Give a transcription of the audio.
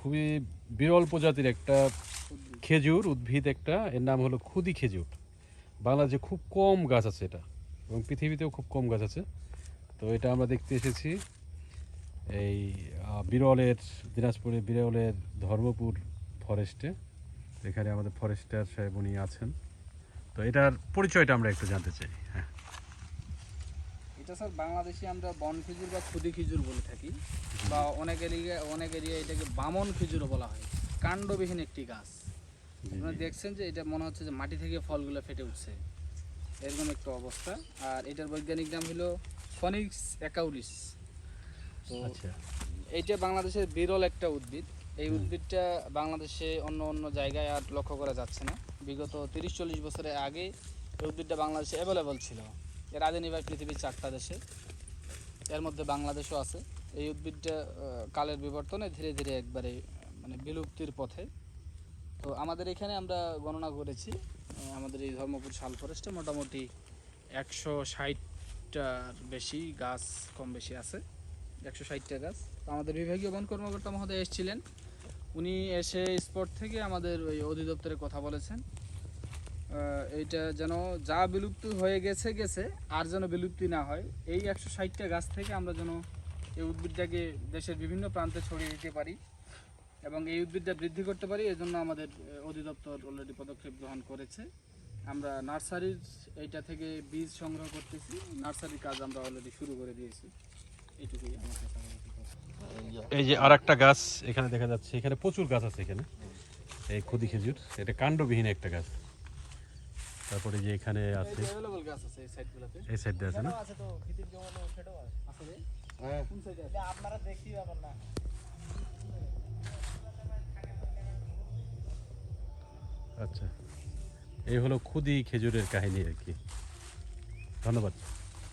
খুবই বিরল প্রজাতির একটা খেজুর, উদ্ভিদ একটা, এর নাম হলো খুদি খেজুর। বাংলাদেশে খুব কম গাছ আছে এটা, এবং পৃথিবীতেও খুব কম গাছ আছে। তো এটা আমরা দেখতে এসেছি এই বিরলের, দিনাজপুরের বিরলের ধর্মপুর ফরেস্টে এখানে আমাদের ফরেস্টার সাহেব উনি আছেন। তো এটার পরিচয়টা আমরা একটু জানতে চাই। হ্যাঁ। এটা স্যার বাংলাদেশে আমরা বন খেজুর বা খুদি খেজুর বলে থাকি বা অনেক এরিয়া অনেক এরিয়া এটাকে বামন খেজুরও বলা হয়। কাণ্ডবিহীন একটি গাছ। আপনারা দেখছেন যে এটা মনে হচ্ছে যে মাটি থেকে ফলগুলো ফেটে উঠছে। এরকম একটা অবস্থা। আর এটার বৈজ্ঞানিক নাম হলো ফনিক্স একাউলিস। তো আচ্ছা। এইটা বাংলাদেশের বিরল একটা উদ্ভিদ। এই উদ্ভিদটা বাংলাদেশে অন্য অন্য জায়গায় আর লক্ষ্য করা যাচ্ছে না। বিগত তিরিশ চল্লিশ বছরের আগে এই উদ্ভিদটা বাংলাদেশে অ্যাভেলেবল ছিল। এর আগে নিবাই পৃথিবীর চারটা দেশে। এর মধ্যে বাংলাদেশও আছে। এই উদ্ভিদটা কালের বিবর্তনে ধীরে ধীরে একবারে মানে বিলুপ্তির পথে। তো আমাদের এখানে আমরা গণনা করেছি আমাদের এই ধর্মপুর শাল ফরেস্টে মোটামুটি একশো ষাটটার বেশি গাছ কম বেশি আছে। একশো ষাটটা গাছ। তো আমাদের বিভাগীয় বন কর্মকর্তা মহোদয় এসেছিলেন। উনি এসে স্পট থেকে আমাদের ওই অধিদপ্তরে কথা বলেছেন। এইটা যেন যা বিলুপ্ত হয়ে গেছে গেছে, আর যেন বিলুপ্তি না হয়। এই একশো ষাটটা গাছ থেকে আমরা যেন এই উদ্ভিদটাকে দেশের বিভিন্ন প্রান্তে ছড়িয়ে দিতে পারি এবং এই উদ্ভিদটা বৃদ্ধি করতে পারি, এজন্য আমাদের অধিদপ্তর অলরেডি পদক্ষেপ গ্রহণ করেছে। আমরা নার্সারির এইটা থেকে বীজ সংগ্রহ করতেছি। নার্সারির কাজ আমরা অলরেডি শুরু করে দিয়েছি। এইটুকুই আমার কথা। এই যে আর একটা গাছ এখানে দেখা যাচ্ছে, এখানে প্রচুর গাছ আছে এখানে। এই খুদি খেজুর, এটা কাণ্ডবিহীন একটা গাছ। তারপরে যে এখানে আছে এই সাইডগুলোতে এই সাইড দিয়ে আছে না? আছে তো ক্ষিতির জমানো সেটাও আছে। আছে রে? হ্যাঁ। কোন সাইডে আছে? আপনারা দেখছি ব্যাপার না। আচ্ছা। এই হলো খুদি খেজুরের কাহিনী আর কি। ধন্যবাদ।